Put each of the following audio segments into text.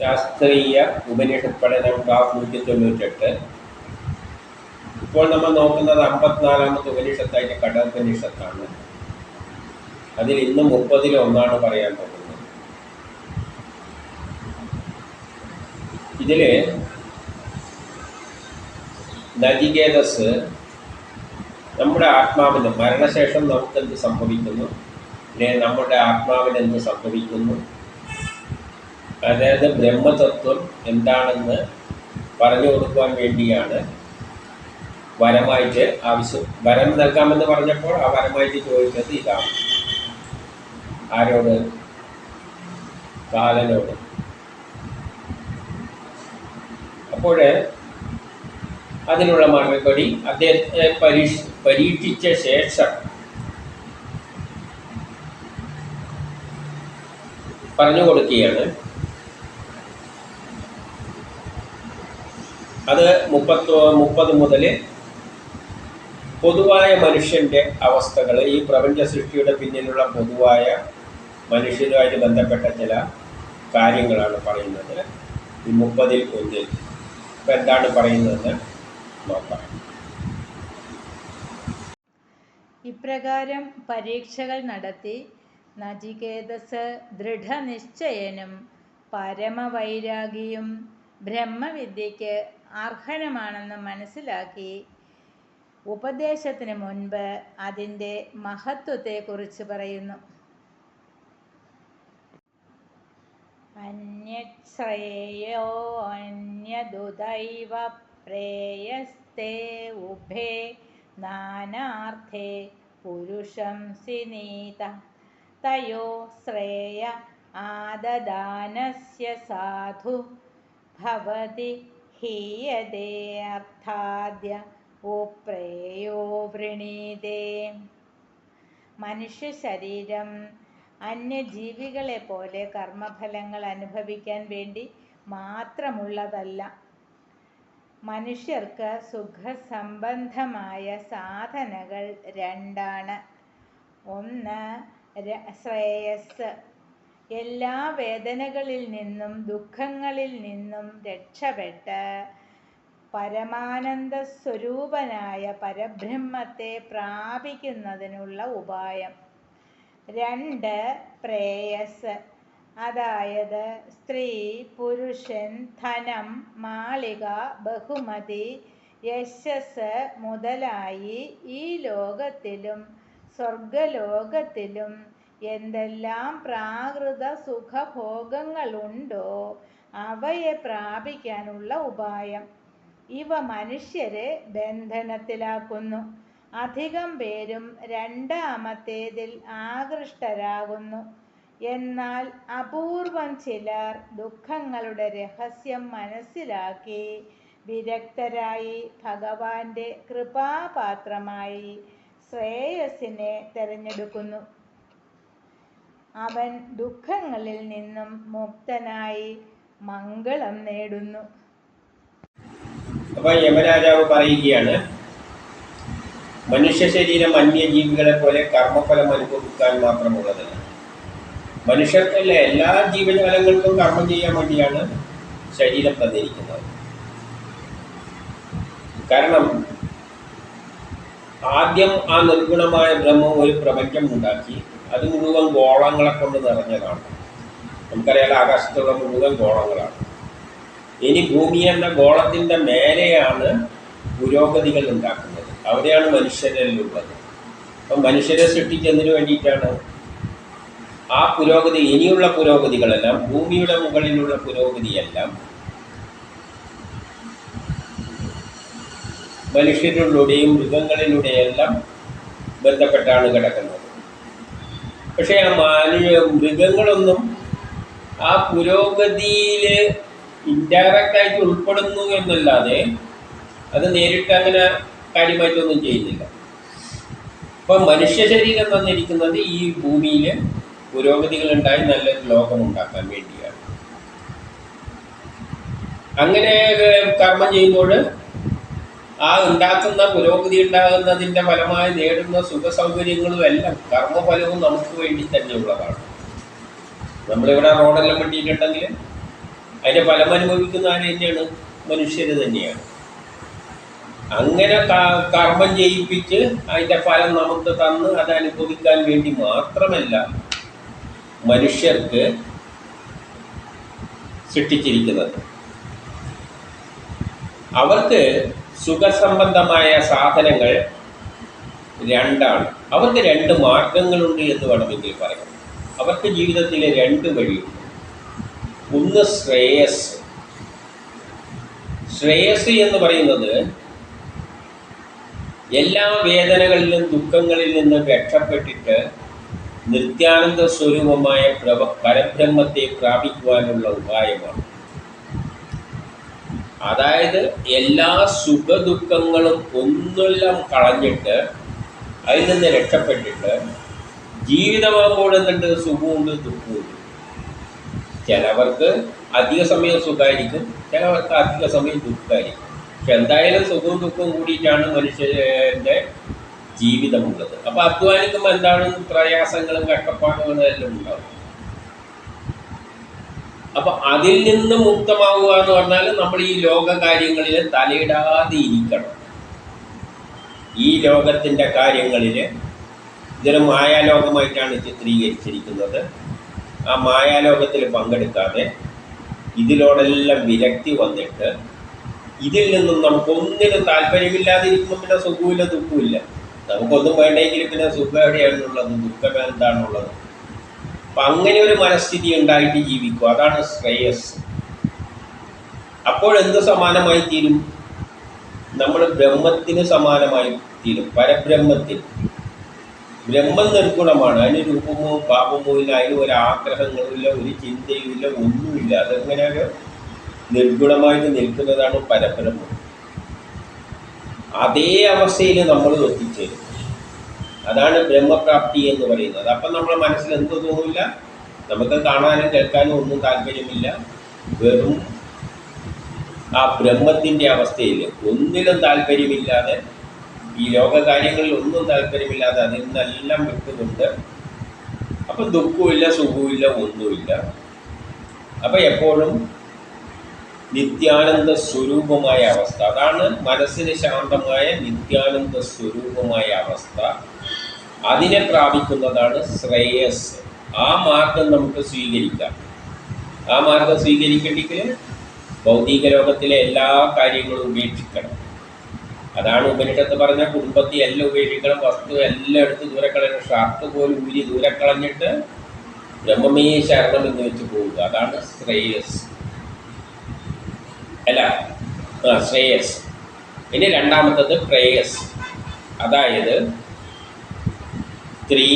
ശാസ്ത്രീയ ഉപനിഷത് പഠനം ക്ലാസ് നൂറ്റി തൊണ്ണൂറ്റെട്ട്. ഇപ്പോൾ നമ്മൾ നോക്കുന്നത് അമ്പത്തിനാലാമത്തെ ഉപനിഷത്തായിട്ട് കടോപനിഷത്താണ് അതിൽ ഇന്ന് മുപ്പതിൽ ഒന്നാണ് പറയാൻ പോകുന്നത്. ഇതിൽ നജികേതസ് നമ്മുടെ ആത്മാവിന് മരണശേഷം നമുക്കെന്ത് സംഭവിക്കുന്നു? നമ്മുടെ ആത്മാവിന് എന്ത് സംഭവിക്കുന്നു? അതായത് ബ്രഹ്മതത്വം എന്താണെന്ന് പറഞ്ഞു കൊടുക്കുവാൻ വേണ്ടിയാണ് വരമായിട്ട് ആവശ്യം. വരം നൽകാമെന്ന് പറഞ്ഞപ്പോൾ ആ വരമായിട്ട് ചോദിച്ചത് ഇതാണ്. ആരോട്? കാലനോട് അപ്പോൾ അതിനുള്ള മറുപടി അദ്ദേഹത്തെ പരീക്ഷ പരീക്ഷിച്ച ശേഷം പറഞ്ഞു കൊടുക്കുകയാണ്. അത് മുപ്പത്തോ മുപ്പത് മുതൽ പൊതുവായ മനുഷ്യന്റെ അവസ്ഥകൾ ഈ പ്രപഞ്ച സൃഷ്ടിയുടെ പിന്നിലുള്ള പൊതുവായ മനുഷ്യരുമായിട്ട് ബന്ധപ്പെട്ട ചില കാര്യങ്ങളാണ് പറയുന്നത്. ഈ മുപ്പതിൽ ഒന്നിൽ ഇപ്പം എന്താണ് പറയുന്നതെന്ന് നോക്കാം. ഇപ്രകാരം പരീക്ഷകൾ നടത്തി നചികേതസ് ദൃഢനിശ്ചയനും പരമവൈരാഗിയും ബ്രഹ്മവിദ്യയ്ക്ക് അർഹനുമാണെന്ന് മനസ്സിലാക്കി ഉപദേശത്തിന് മുൻപ് അതിന്റെ മഹത്വത്തെക്കുറിച്ച് പറയുന്നു. അന്യശ്രേയോ അന്യദുദൈവ പ്രേയസ്തേ ഉഭേ നാനാർത്ഥേ പുരുഷം സിനീത തയോ ശ്രേയ ആദദാനസ്യ സാധു ഭവതി ഹീയതേ അർത്ഥാദ്യ ഓപ്രേയോ വൃണീതേ മനുഷ്യ ശരീരം അന്യജീവികളെ പോലെ കർമ്മഫലങ്ങൾ അനുഭവിക്കാൻ വേണ്ടി മാത്രമുള്ളതല്ല. മനുഷ്യർക്ക് സുഖസംബന്ധമായ സാധനകൾ രണ്ടാണ്. ഒന്ന് ശ്രേയസ്. എല്ലാ വേദനകളിൽ നിന്നും ദുഃഖങ്ങളിൽ നിന്നും രക്ഷപ്പെട്ട് പരമാനന്ദ സ്വരൂപനായ പരബ്രഹ്മത്തെ പ്രാപിക്കുന്നതിനുള്ള ഉപായം. രണ്ട് പ്രേയസ് അതായത് സ്ത്രീ പുരുഷൻ ധനം മാളിക ബഹുമതി യശസ് മുതലായി ഈ ലോകത്തിലും സ്വർഗലോകത്തിലും എന്തെല്ലാം പ്രാകൃത സുഖഭോഗങ്ങളുണ്ടോ അവയെ പ്രാപിക്കാനുള്ള ഉപായം. ഇവ മനുഷ്യരെ ബന്ധനത്തിലാക്കുന്നു. അധികം പേരും രണ്ടാമത്തേതിൽ ആകൃഷ്ടരാകുന്നു. എന്നാൽ അപൂർവം ചിലർ ദുഃഖങ്ങളുടെ രഹസ്യം മനസ്സിലാക്കി വിരക്തരായി ഭഗവാന്റെ കൃപാപാത്രമായി ശ്രേയസിനെ തിരഞ്ഞെടുക്കുന്നു. അവൻ ദുഃഖങ്ങളിൽ നിന്നും മുക്തനായി മംഗളം നേടുന്നു. അപ്പൊ യമരാജാവ് പറയുകയാണ് മനുഷ്യ ശരീരം അന്യജീവികളെ പോലെ കർമ്മഫലം അനുഭവിക്കാൻ മാത്രമുള്ളതല്ല മനുഷ്യർക്കല്ല എല്ലാ ജീവജാലങ്ങൾക്കും കർമ്മം ചെയ്യാൻ വേണ്ടിയാണ് ശരീരം തന്നിരിക്കുന്നത്. കാരണം ആദ്യം ആ നിർഗുണമായ ബ്രഹ്മം ഒരു പ്രപഞ്ചം ഉണ്ടാക്കി അത് മുഴുവൻ ഗോളങ്ങളെ കൊണ്ട് നിറഞ്ഞതാണ്. നമുക്കറിയാലോ ആകാശത്തുള്ള മുഴുവൻ ഗോളങ്ങളാണ്. ഇനി ഭൂമി എന്ന ഗോളത്തിന്റെ മേലെയാണ് പുരോഗതികൾ ഉണ്ടാക്കുന്നത്. അവിടെയാണ് മനുഷ്യരിലുള്ളത്. അപ്പം മനുഷ്യരെ സൃഷ്ടിച്ചതിന് വേണ്ടിയിട്ടാണ്? ആ പുരോഗതി ഇനിയുള്ള പുരോഗതികളെല്ലാം ഭൂമിയുടെ മുകളിലുള്ള പുരോഗതിയെല്ലാം മനുഷ്യരിലൂടെയും മൃഗങ്ങളിലൂടെയെല്ലാം ബന്ധപ്പെട്ടാണ് കിടക്കുന്നത്. പക്ഷേ ആ മാനു മൃഗങ്ങളൊന്നും ആ പുരോഗതിയിൽ ഇൻഡയറക്റ്റായിട്ട് ഉൾപ്പെടുന്നു എന്നല്ലാതെ അത് നേരിട്ട് അങ്ങനെ കാര്യമായിട്ടൊന്നും ചെയ്യുന്നില്ല. അപ്പോൾ മനുഷ്യ ശരീരം തന്നിരിക്കുന്നത് ഈ ഭൂമിയിൽ പുരോഗതികൾ ഉണ്ടായി നല്ല ലോകം ഉണ്ടാക്കാൻ വേണ്ടിയാണ്. അങ്ങനെ കർമ്മം ചെയ്യുമ്പോൾ ആ ഉണ്ടാക്കുന്ന പുരോഗതി ഉണ്ടാകുന്നതിന്റെ ഫലമായി നേടുന്ന സുഖ സൗകര്യങ്ങളും എല്ലാം കർമ്മഫലവും നമുക്ക് വേണ്ടി തന്നെയുള്ളതാണ് നമ്മളിവിടെ റോഡെല്ലാം വെട്ടിയിട്ടുണ്ടെങ്കിൽ അതിന്റെ ഫലം അനുഭവിക്കുന്ന ആര് തന്നെയാണ്? മനുഷ്യർ തന്നെയാണ്. അങ്ങനെ കർമ്മം ചെയ്യിപ്പിച്ച് അതിന്റെ ഫലം നമുക്ക് തന്ന് അത് അനുഭവിക്കാൻ വേണ്ടി മാത്രമല്ല മനുഷ്യർക്ക് സൃഷ്ടിച്ചിരിക്കുന്നത്. അവർക്ക് സുഖസംബന്ധമായ സാധനങ്ങൾ രണ്ടാണ്. അവർക്ക് രണ്ട് മാർഗങ്ങളുണ്ട് എന്ന് വേണമെങ്കിൽ പറയാം അവർക്ക് ജീവിതത്തിലെ രണ്ട് വഴിയുണ്ട്. ഒന്ന് ശ്രേയസ്. ശ്രേയസ് എന്ന് പറയുന്നത് എല്ലാ വേദനകളിലും ദുഃഖങ്ങളിൽ നിന്നും രക്ഷപ്പെട്ടിട്ട് നിത്യാനന്ദ സ്വരൂപമായ പരബ്രഹ്മത്തെ പ്രാപിക്കുവാനുള്ള ഉപായമാണ്. അതായത് എല്ലാ സുഖദുഃഖങ്ങളും ഒന്നെല്ലാം കളഞ്ഞിട്ട് അതിൽ നിന്ന് രക്ഷപ്പെട്ടിട്ട് ജീവിതമാകുമ്പോൾ എന്തുണ്ട് സുഖമുണ്ട് ദുഃഖമുണ്ട്. ചിലവർക്ക് അധിക സമയം സുഖമായിരിക്കും ചിലവർക്ക് അധിക സമയം ദുഃഖമായിരിക്കും പക്ഷെ എന്തായാലും സുഖവും ദുഃഖവും കൂടിയിട്ടാണ് മനുഷ്യന്റെ ജീവിതമുള്ളത്. അപ്പൊ അധ്വാനിക്കുമ്പോൾ എന്താണ് പ്രയാസങ്ങളും കഷ്ടപ്പാടുകളും എല്ലാം ഉണ്ടാവും. അപ്പൊ അതിൽ നിന്ന് മുക്തമാവുക എന്ന് പറഞ്ഞാൽ നമ്മൾ ഈ ലോക കാര്യങ്ങളിൽ തലയിടാതെ ഇരിക്കണം. ഈ ലോകത്തിന്റെ കാര്യങ്ങളിൽ ഇതൊരു മായാലോകമായിട്ടാണ് ചിത്രീകരിച്ചിരിക്കുന്നത്. ആ മായാലോകത്തിൽ പങ്കെടുക്കാതെ ഇതിലോടെല്ലാം വിരക്തി വന്നിട്ട് ഇതിൽ നിന്നും നമുക്കൊന്നിനും താല്പര്യമില്ലാതിരിക്കുമ്പോൾ പിന്നെ സുഖമില്ല ദുഃഖമില്ല. നമുക്കൊന്നും വേണ്ടെങ്കിൽ പിന്നെ സുഖം എവിടെയാണുള്ളത് ദുഃഖം എന്താണുള്ളത് അപ്പം അങ്ങനെ ഒരു മനസ്ഥിതി ഉണ്ടായിട്ട് ജീവിക്കും അതാണ് ശ്രേയസ്. അപ്പോഴെന്ത് സമാനമായി തീരും? നമ്മൾ ബ്രഹ്മത്തിന് സമാനമായി തീരും. പരബ്രഹ്മത്തിൽ. ബ്രഹ്മം നിർഗുണമാണ്. അതിന് രൂപമോ പാപമോ ഇല്ല. അതിന് ഒരു ആഗ്രഹങ്ങളില്ല ഒരു ചിന്തയുമില്ല ഒന്നുമില്ല. അതങ്ങനെ നിർഗുണമായിട്ട് നിൽക്കുന്നതാണ് പരബ്രഹ്മം. അതേ അവസ്ഥയിൽ നമ്മൾ എത്തിച്ചേരും. അതാണ് ബ്രഹ്മപ്രാപ്തി എന്ന് പറയുന്നത്. അപ്പം നമ്മളെ മനസ്സിൽ എന്ത് തോന്നില്ല നമുക്ക് കാണാനും കേൾക്കാനും ഒന്നും താല്പര്യമില്ല. വെറും ആ ബ്രഹ്മത്തിന്റെ അവസ്ഥയിൽ ഒന്നിലും താല്പര്യമില്ലാതെ ഈ ലോകകാര്യങ്ങളിൽ ഒന്നും താല്പര്യമില്ലാതെ അതിൽ നിന്നെല്ലാം വിട്ടുകൊണ്ട് അപ്പം ദുഃഖവുമില്ല സുഖവുമില്ല ഒന്നുമില്ല. അപ്പം എപ്പോഴും നിത്യാനന്ദ സ്വരൂപമായ അവസ്ഥ. അതാണ് മനസ്സിന് ശാന്തമായ നിത്യാനന്ദ സ്വരൂപമായ അവസ്ഥ. അതിനെ പ്രാപിക്കുന്നതാണ് ശ്രേയസ്. ആ മാർഗം നമുക്ക് സ്വീകരിക്കാം. ആ മാർഗം സ്വീകരിക്കണമെങ്കിൽ ഭൗതിക ലോകത്തിലെ എല്ലാ കാര്യങ്ങളും ഉപേക്ഷിക്കണം. അതാണ് ഉപനിഷത്ത് പറഞ്ഞ കുടുംബത്തെ എല്ലാം ഉപേക്ഷിക്കണം വസ്തു എല്ലാം എടുത്ത് ദൂരെ കളയണം ഷർട്ട് പോലും ഊരി ദൂരെ കളഞ്ഞിട്ട് ബ്രഹ്മമേ ശരണം എന്ന് വെച്ച് പോവുക. അതാണ് ശ്രേയസ്. അല്ല ശ്രേയസ്. ഇനി രണ്ടാമത്തത് പ്രേയസ്. അതായത് സ്ത്രീ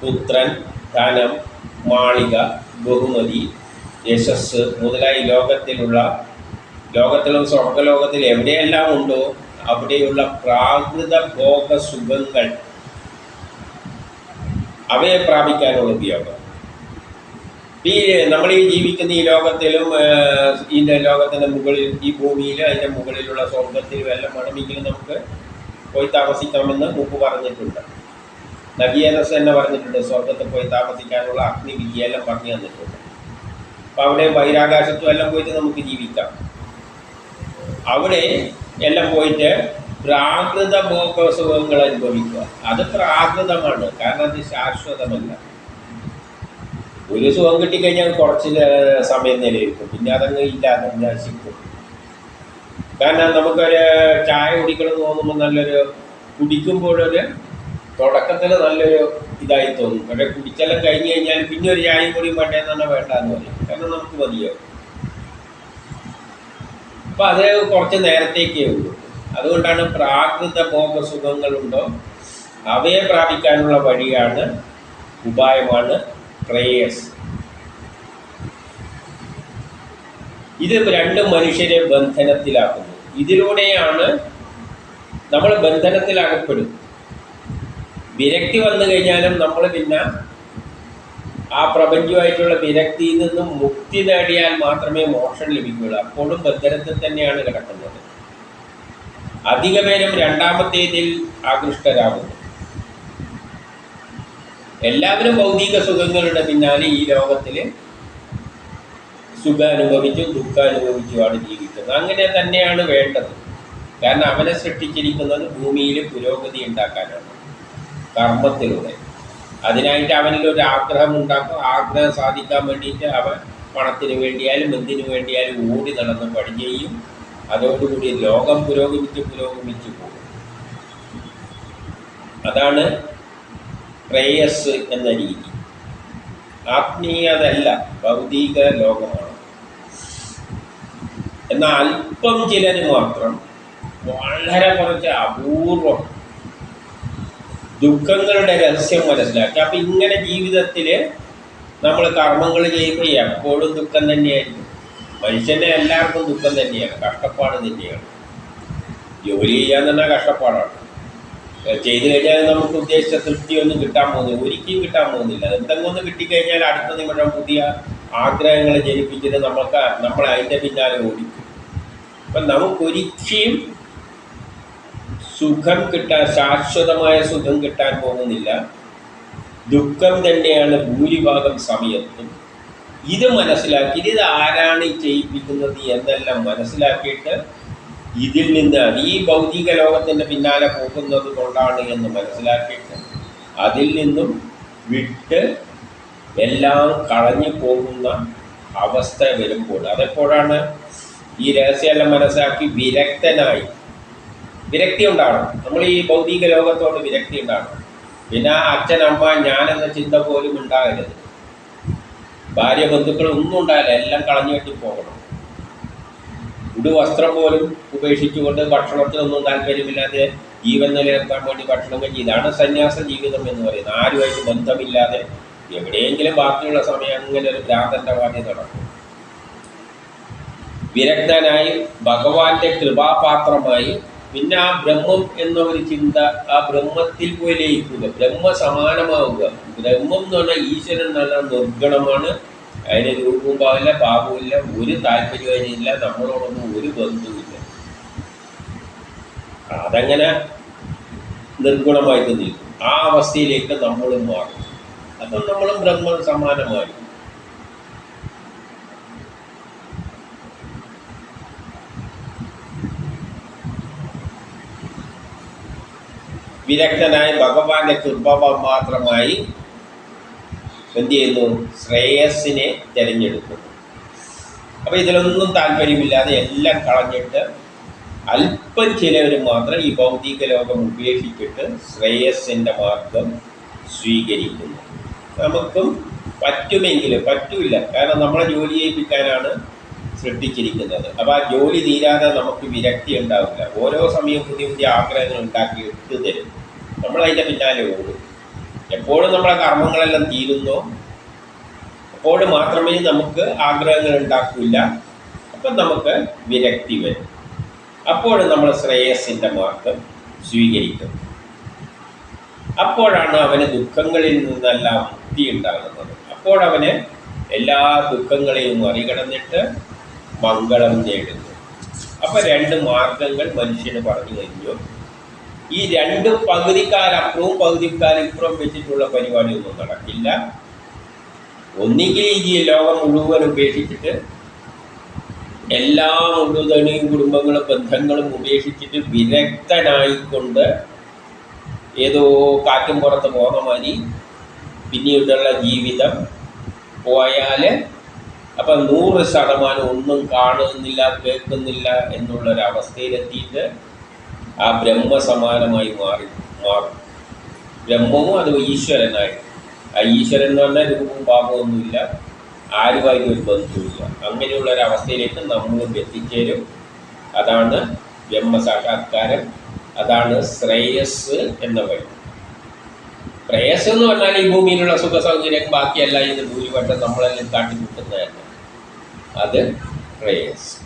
പുത്രൻ ധനം മാളിക ബഹുമതി യശസ് മുതലായി ലോകത്തിലുള്ള ലോകത്തിലും സ്വർഗലോകത്തിൽ എവിടെയെല്ലാം ഉണ്ടോ അവിടെയുള്ള പ്രാകൃത ഭോഗ സുഖങ്ങൾ അവയെ പ്രാപിക്കാനുള്ള ഉപയോഗം. ഈ നമ്മൾ ഈ ജീവിക്കുന്ന ഈ ലോകത്തിലും ഈ ലോകത്തിന്റെ മുകളിൽ ഈ ഭൂമിയിലും അതിന്റെ മുകളിലുള്ള സ്വർഗത്തിലും എല്ലാം വേണമെങ്കിലും നമുക്ക് പോയി താമസിക്കാമെന്ന് മുമ്പ് പറഞ്ഞിട്ടുണ്ട്. നഗിയനസ് തന്നെ പറഞ്ഞിട്ടുണ്ട് സ്വർഗത്തിൽ പോയി താമസിക്കാനുള്ള അഗ്നിവിദ്യയെല്ലാം പറഞ്ഞു തന്നിട്ടുണ്ട്. അപ്പം അവിടെ ബഹിരാകാശത്തും എല്ലാം പോയിട്ട് നമുക്ക് ജീവിക്കാം. അവിടെ എല്ലാം പോയിട്ട് പ്രാകൃത ഭോഗസുഖങ്ങൾ അനുഭവിക്കുക. അത് പ്രാകൃതമാണ് കാരണം അത് ശാശ്വതമല്ല. ഒരു സുഖം കിട്ടിക്കഴിഞ്ഞാൽ കുറച്ച് സമയം നിലനിൽക്കും. പിന്നെ അതങ്ങ് ഇല്ലാതെ നശിക്കും. കാരണം നമുക്കൊരു ചായ കുടിക്കണം തോന്നുമ്പോൾ നല്ലൊരു കുടിക്കുമ്പോഴൊരു തുടക്കത്തിൽ നല്ലൊരു ഇതായി തോന്നും. പക്ഷേ കുടിച്ചെല്ലാം കഴിഞ്ഞ് കഴിഞ്ഞാൽ പിന്നെ ഒരു ചായയും കൂടി വേണ്ടേന്ന് തന്നെ വേണ്ടെന്ന് പറയും. കാരണം നമുക്ക് മതിയാവും. അപ്പം അത് കുറച്ച് നേരത്തേക്കേ ഉള്ളൂ. അതുകൊണ്ടാണ് പ്രാകൃത ഭോഗ സുഖങ്ങളുണ്ടോ അവയെ പ്രാപിക്കാനുള്ള വഴിയാണ് ഉപായമാണ് പ്രേയസ്. ഇത് രണ്ട് മനുഷ്യരെ ബന്ധനത്തിലാക്കുന്നു. ഇതിലൂടെയാണ് നമ്മൾ ബന്ധനത്തിലകപ്പെടും വിരക്തി വന്നു കഴിഞ്ഞാലും നമ്മൾ പിന്നെ ആ പ്രപഞ്ചമായിട്ടുള്ള വിരക്തിയിൽ നിന്നും മുക്തി നേടിയാൽ മാത്രമേ മോക്ഷം ലഭിക്കുകയുള്ളൂ. അപ്പോഴും ബന്ധനത്തിൽ തന്നെയാണ് കിടക്കുന്നത്. അധിക പേരും രണ്ടാമത്തേതിൽ ആകൃഷ്ടരാകുന്നു. എല്ലാവരും ഭൗതിക സുഖങ്ങളുടെ പിന്നാലെ ഈ ലോകത്തിൽ സുഖം ദുഃഖാനുഭവിച്ചുമാണ് ജീവിക്കുന്നത്. അങ്ങനെ തന്നെയാണ് വേണ്ടത്. കാരണം അവനെ സൃഷ്ടിച്ചിരിക്കുന്നത് ഭൂമിയിൽ പുരോഗതി ഉണ്ടാക്കാനാണ്. കർമ്മത്തിലൂടെ. അതിനായിട്ട് അവനിൽ ഒരു ആഗ്രഹം ഉണ്ടാക്കും ആഗ്രഹം സാധിക്കാൻ വേണ്ടിയിട്ട് അവൻ പണത്തിന് വേണ്ടിയാലും എന്തിനു വേണ്ടിയാലും ഓടി നടന്ന് പണി ചെയ്യും. അതോടുകൂടി ലോകം പുരോഗമിച്ച് പുരോഗമിച്ച് പോകും. അതാണ് പ്രേയസ് എന്ന രീതി. ആത്മീയതല്ല ഭൗതിക ലോകമാണ്. എന്നാൽ അല്പം ചിലർ മാത്രം വളരെ കുറച്ച് അപൂർവം ദുഃഖങ്ങളുടെ രഹസ്യം മനസ്സിലാക്കി. അപ്പം ഇങ്ങനെ ജീവിതത്തിൽ നമ്മൾ കർമ്മങ്ങൾ ചെയ്യുമ്പോൾ എപ്പോഴും ദുഃഖം തന്നെയായിരിക്കും. മനുഷ്യന്റെ എല്ലാവർക്കും ദുഃഖം തന്നെയാണ് കഷ്ടപ്പാട് തന്നെയാണ്. ജോലി ചെയ്യാൻ തന്നെ കഷ്ടപ്പാടാണ്. ചെയ്തു കഴിഞ്ഞാൽ നമുക്ക് ഉദ്ദേശിച്ച തൃപ്തിയൊന്നും കിട്ടാൻ പോകുന്നില്ല. ഒരിക്കലും കിട്ടാൻ പോകുന്നില്ല. എന്തെങ്കിലും കിട്ടിക്കഴിഞ്ഞാൽ അടുത്ത നിമിഷം പുതിയ ആഗ്രഹങ്ങൾ ജനിപ്പിച്ചിട്ട് നമുക്ക് നമ്മൾ അതിന്റെ പിന്നാലെ ഓടിക്കും. അപ്പം നമുക്കൊരിക്കലും സുഖം കിട്ടാൻ ശാശ്വതമായ സുഖം കിട്ടാൻ പോകുന്നില്ല. ദുഃഖം തന്നെയാണ് ഭൂരിഭാഗം സമയത്തും. ഇത് മനസ്സിലാക്കി ഇത് ആരാണ് ചെയ്യിപ്പിക്കുന്നത് എന്നെല്ലാം മനസ്സിലാക്കിയിട്ട് ഇതിൽ നിന്ന് ഈ ഭൗതിക ലോകത്തിന്റെ പിന്നാലെ പോകുന്നത് കൊണ്ടാണ് എന്ന് മനസ്സിലാക്കിയിട്ട് അതിൽ നിന്നും വിട്ട് എല്ലാം കളഞ്ഞു പോകുന്ന അവസ്ഥ വരുമ്പോൾ അതെപ്പോഴാണ് ഈ രഹസ്യമെല്ലാം മനസ്സിലാക്കി വിരക്തനായി വിരക്തി ഉണ്ടാവണം നമ്മൾ ഈ ഭൗതിക ലോകത്തോട് വിരക്തി ഉണ്ടാവണം പിന്നെ അച്ഛൻ അമ്മ ഞാൻ എന്ന ചിന്ത പോലും ഉണ്ടാകരുത്. ഭാര്യ ബന്ധുക്കൾ ഒന്നും ഉണ്ടാകില്ല. എല്ലാം കളഞ്ഞു കെട്ടി പോകണം. ഉടു വസ്ത്രം പോലും ഉപേക്ഷിച്ചുകൊണ്ട് ഭക്ഷണത്തിനൊന്നും താല്പര്യമില്ലാതെ ജീവൻ നിലനിർത്താൻ വേണ്ടി ഭക്ഷണം കഴിഞ്ഞ് ഇതാണ് സന്യാസ ജീവിതം എന്ന് പറയുന്നത്. ആരുമായിട്ട് ബന്ധമില്ലാതെ എവിടെയെങ്കിലും ബാക്കിയുള്ള സമയം അങ്ങനെ ഒരു ഭ്രാന്തന്റെ വാദ്യ നടക്കും. വിരക്തനായി ഭഗവാന്റെ കൃപാപാത്രമായി പിന്നെ ആ ബ്രഹ്മം എന്ന ഒരു ചിന്ത ആ ബ്രഹ്മത്തിൽ പോയി ലയിക്കുക. ബ്രഹ്മ സമാനമാവുക. ബ്രഹ്മം എന്ന് പറഞ്ഞാൽ ഈശ്വരൻ നല്ല നിർഗണമാണ്. അതിന് രൂപവും പാവില്ല പാപവുമില്ല ഒരു താല്പര്യം അതിനില്ല നമ്മളോടൊന്നും ഒരു ബന്ധവുമില്ല. അതങ്ങനെ നിർഗുണമായിട്ട് നിൽക്കും. ആ അവസ്ഥയിലേക്ക് നമ്മളും മാറും. അപ്പം നമ്മളും ബ്രഹ്മ സമാനമായി വിരക്തനായ ഭഗവാന്റെ കൃപ മാത്രമായി എന്ത് ചെയ്യുന്നു ശ്രേയസ്സിനെ തിരഞ്ഞെടുക്കുന്നു. അപ്പോൾ ഇതിലൊന്നും താല്പര്യമില്ലാതെ എല്ലാം കളഞ്ഞിട്ട് അല്പം ചിലവർ മാത്രം ഈ ഭൗതിക ലോകം ഉപേക്ഷിച്ചിട്ട് ശ്രേയസ്സിന്റെ മാർഗം സ്വീകരിക്കുന്നു. നമുക്കും പറ്റുമെങ്കിൽ പറ്റൂല കാരണം നമ്മളെ ജോലി ചെയ്യിപ്പിക്കാനാണ് സൃഷ്ടിച്ചിരിക്കുന്നത്. അപ്പോൾ ആ ജോലി തീരാതെ നമുക്ക് വിരക്തി ഉണ്ടാവില്ല. ഓരോ സമയവും പുതിയ പുതിയ ആഗ്രഹങ്ങൾ ഉണ്ടാക്കി ഇട്ട് തരും. നമ്മളതിന്റെ പിന്നാലെ ഓടും. എപ്പോഴും നമ്മുടെ കർമ്മങ്ങളെല്ലാം തീരുന്നോ. അപ്പോൾ മാത്രമേ നമുക്ക് ആഗ്രഹങ്ങൾ ഉണ്ടാക്കില്ല അപ്പം നമുക്ക് വിരക്തി വരും. അപ്പോൾ നമ്മൾ ശ്രേയസിന്റെ മാർഗം സ്വീകരിക്കും. അപ്പോഴാണ് അവന് ദുഃഖങ്ങളിൽ നിന്നെല്ലാം മുക്തി ഉണ്ടാകുന്നത്. അപ്പോൾ അവന് എല്ലാ ദുഃഖങ്ങളെയും മറികടന്നിട്ട് മംഗളം നേടുന്നു. അപ്പോൾ രണ്ട് മാർഗങ്ങൾ മനുഷ്യന് പറഞ്ഞു കഴിഞ്ഞു. ഈ രണ്ട് പകുതിക്കാലപ്പുറവും പകുതിക്കാലിപ്പുറം വെച്ചിട്ടുള്ള പരിപാടിയൊന്നും നടക്കില്ല. ഒന്നുകിൽ ഈ ലോകം മുഴുവൻ ഉപേക്ഷിച്ചിട്ട് എല്ലാ മുഴുവനും കുടുംബങ്ങളും ബന്ധങ്ങളും ഉപേക്ഷിച്ചിട്ട് വിരക്തനായിക്കൊണ്ട് ഏതോ കാറ്റും പുറത്ത് പോകുന്ന മാതിരി പിന്നീടുള്ള ജീവിതം പോയാൽ അപ്പം നൂറ് ശതമാനം ഒന്നും കാണുന്നില്ല കേൾക്കുന്നില്ല എന്നുള്ളൊരവസ്ഥയിലെത്തിയിട്ട് ആ ബ്രഹ്മസമാനമായി മാറി മാറും. ബ്രഹ്മവും അത് ഈശ്വരനായി. ആ ഈശ്വരൻ എന്ന് പറഞ്ഞാൽ രൂപവും പാപമൊന്നുമില്ല. ആരുമായിട്ട് ഒരു ബന്ധവുമില്ല. അങ്ങനെയുള്ള ഒരു അവസ്ഥയിലേക്ക് നമ്മളും എത്തിച്ചേരും. അതാണ് ബ്രഹ്മസാക്ഷാത്കാരം. അതാണ് ശ്രേയസ് എന്ന വഴി. ശ്രേയസ് എന്ന് പറഞ്ഞാൽ ഈ ഭൂമിയിലുള്ള സുഖ സൗകര്യം ബാക്കിയല്ല ഇത് ഭൂരിപക്ഷം നമ്മളെല്ലാം കാട്ടിക്കൂട്ടുന്നതല്ല അത് ശ്രേയസ്.